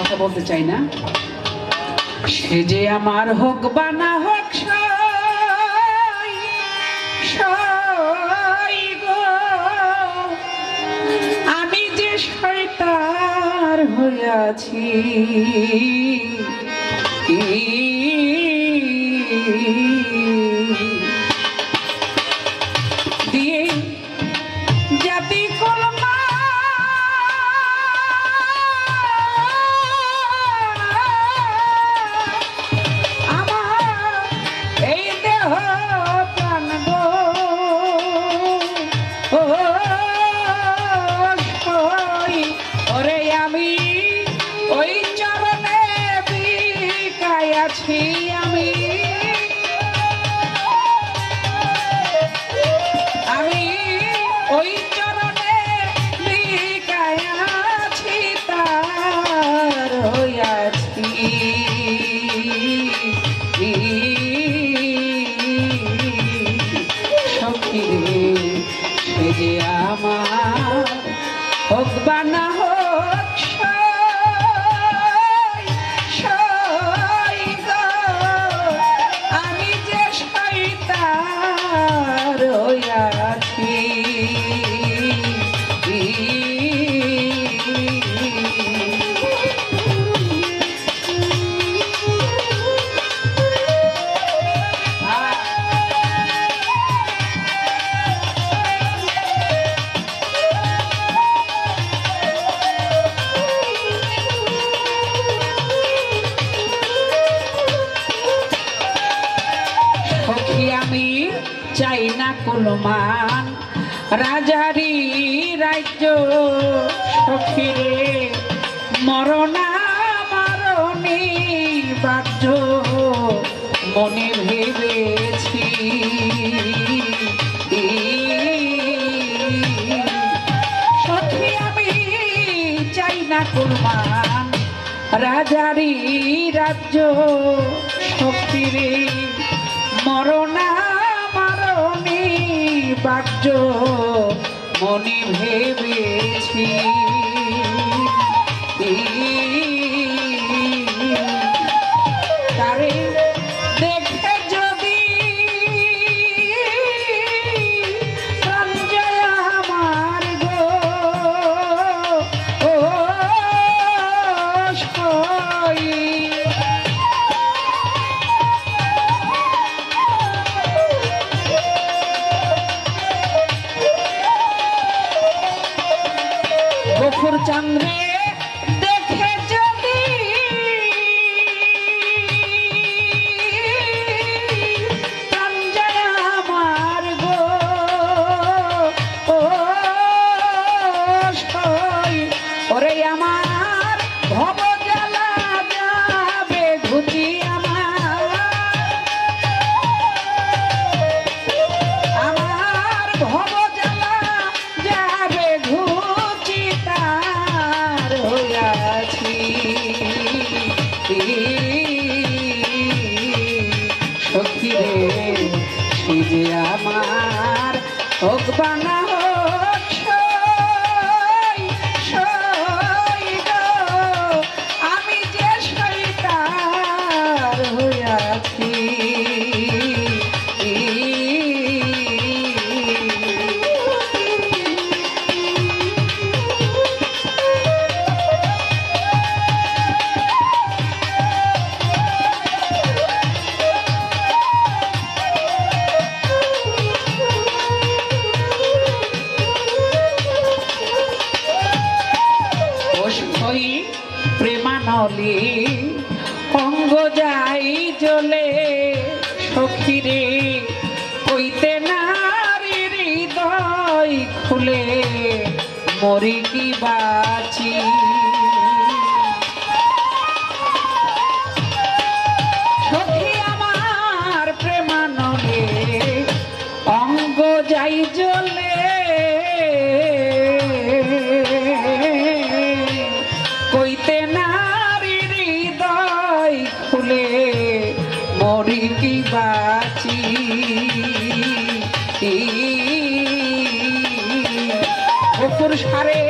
কথা বলতে চাই না। সে যে আমার হোক বা না হোক আমি যে শয়তার হইয়াছি রাজ্য ফিরে মরণা মরণে বাধ্য মনে ভেবেছি। সত্যি আমি চাই না কুরবান রাজারি রাজ্য শক্তিরে মরণা মরণে বাধ্য মনে ভেবেছি। সাগর চন্দ্রে নলি অঙ্গ যাই জলে সখিরে হইতে নারী হৃদয় খুলে মরি কি বা মরি কি বাঁচি গফুর সারে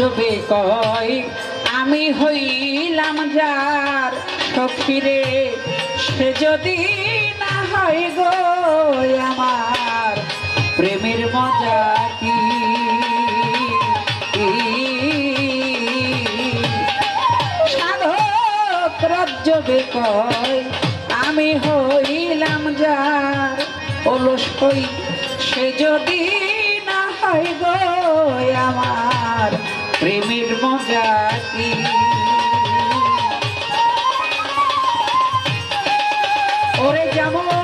আজবে কয়? আমি হইলাম যার সখী সে যদি না হয় গো আমার প্রেমের মজা কি? সাধক রাজ্যবে কয়, আমি হইলাম যার অলস হই। সে যদি না হয় গো আমার প্রেমের মজা কি? ওরে যেমন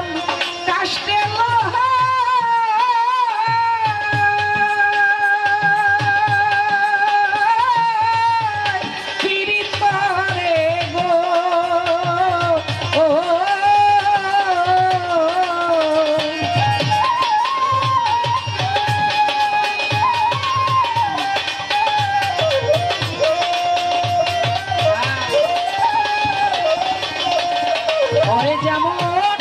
যেমন